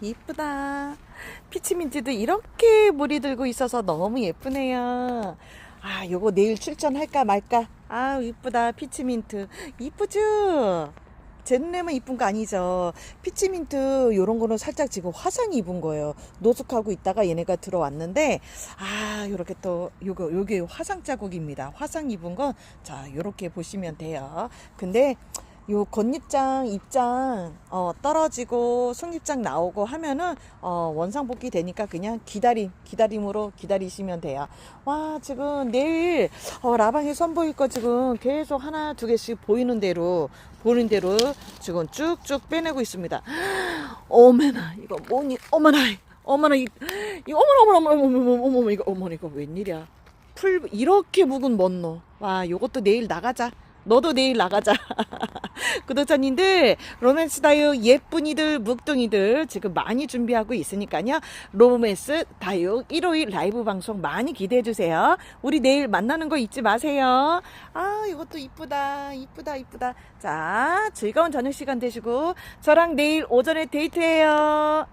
이쁘다. 피치민트도 이렇게 물이 들고 있어서 너무 예쁘네요. 아, 요거 내일 출전할까 말까? 아, 이쁘다. 피치민트. 이쁘죠? 제 눈에만 이쁜 거 아니죠. 피치민트 요런 거는 살짝 지금 화상이 입은 거예요. 노숙하고 있다가 얘네가 들어왔는데 아, 요렇게 또 요거 요게 화상 자국입니다. 화상 입은 건 자, 요렇게 보시면 돼요. 근데 요 겉잎장 입장 어, 떨어지고 속잎장 나오고 하면은 어, 원상복귀 되니까 그냥 기다림 기다림으로 기다리시면 돼요. 와 지금 내일 어, 라방에 선보일 거 지금 계속 하나 두 개씩 보이는 대로 보는 대로 지금 쭉쭉 빼내고 있습니다. 어머나 이거 뭐니 어머나 어머나 이, 이 어머나 어머나 어머나 어머나 어머나 이거 어머나 이거 웬일이야? 풀 이렇게 묵은 멋노. 와 요것도 내일 나가자. 너도 내일 나가자. 구독자님들, 로맨스 다육 예쁜이들, 묵둥이들 지금 많이 준비하고 있으니까요. 로맨스 다육 일요일 라이브 방송 많이 기대해 주세요. 우리 내일 만나는 거 잊지 마세요. 아, 이것도 이쁘다. 이쁘다, 이쁘다. 자, 즐거운 저녁 시간 되시고, 저랑 내일 오전에 데이트해요.